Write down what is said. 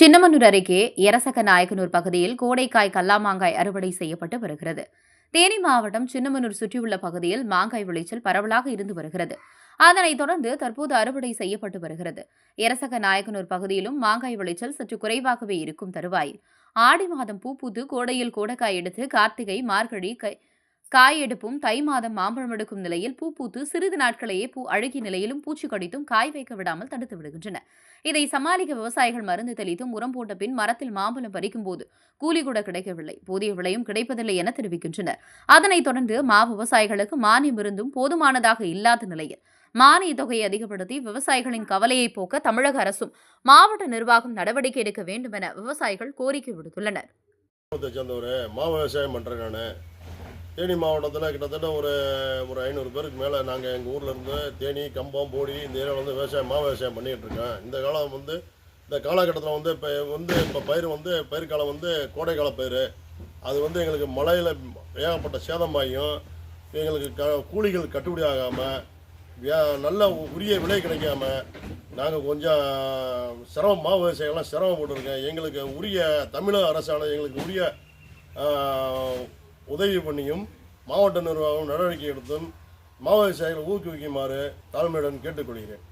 சின்னமனூர் அருகே எரசக நாயக்கனூர் பகுதியில் கோடைக்காய் கல்லாமாங்காய் அறுவடை செய்யப்பட்டு வருகிறது. தேனி மாவட்டம் சின்னமனூர் சுற்றியுள்ள பகுதியில் மாங்காய் விளைச்சல் பரவலாக இருந்து வருகிறது. அதனைத் தொடர்ந்து தற்போது அறுவடை செய்யப்பட்டு வருகிறது. எரசக நாயக்கனூர் பகுதியிலும் மாங்காய் விளைச்சல் சற்று குறைவாகவே இருக்கும் தருவாயில். ஆடி மாதம் பூ பூத்து கோடையில் கோடைக்காய் எடுத்து கார்த்திகை மார்கழி கை- காய் எடுப்பும் தை மாதம் மாம்பழம் எடுக்கும் நிலையில் பூ பூத்து சிறிது நாட்களையே பூ அழுகிய நிலையிலும் பூச்சி கடித்தும் காய் வைக்க விடாமல் தடுத்து விடுகின்றன. இதை சமாளிக்க விவசாயிகள் மருந்து தெளித்தும் உரம் போட்ட பின் மரத்தில் மாம்பழம் பறிக்கும் போது கூலி கூட கிடைக்கவில்லை. போதிய விலையும் கிடைப்பதில்லை என தெரிவிக்கின்றனர். அதனைத் தொடர்ந்து மா விவசாயிகளுக்கு மானியம் இருந்தும் போதுமானதாக இல்லாத நிலையில் மானிய தொகையை அதிகப்படுத்தி விவசாயிகளின் கவலையை போக்க தமிழக அரசும் மாவட்ட நிர்வாகம் நடவடிக்கை எடுக்க வேண்டும் என விவசாயிகள் கோரிக்கை விடுத்துள்ளனர். சேர்ந்தவர் மா விவசாயம் பண்றேன் நான். தேனி மாவட்டத்தில் கிட்டத்தட்ட ஒரு ஒரு ஐநூறு பேருக்கு மேலே நாங்கள் எங்கள் ஊரில் இருந்து தேனி கம்பம் போடி இந்த ஏரியாவில் வந்து விவசாயம் மா விவசாயம் பண்ணிகிட்டு இருக்கேன் இந்த காலம் வந்து இந்த காலகட்டத்தில் வந்து இப்போ வந்து இப்போ பயிர் வந்து பயிர் காலம் வந்து கோடைக்கால பயிர். அது வந்து எங்களுக்கு மழையில் ஏகப்பட்ட சேதமாகியும் எங்களுக்கு க கூலிகள் கட்டுப்படி ஆகாமல் நல்ல உரிய விலை கிடைக்காம நாங்கள் கொஞ்சம் சிரமம் மா விவசாயிகள்லாம் சிரமப்பட்டுருக்கேன் எங்களுக்கு உரிய தமிழக அரசானது எங்களுக்கு உரிய உதவி பண்ணியும் மாவட்ட நிர்வாகம் நடவடிக்கை எடுத்தும் மாவோயிஸ்டாக்களை ஊக்குவிக்குமாறு தாழ்மையுடன் கேட்டுக்கொள்கிறேன்.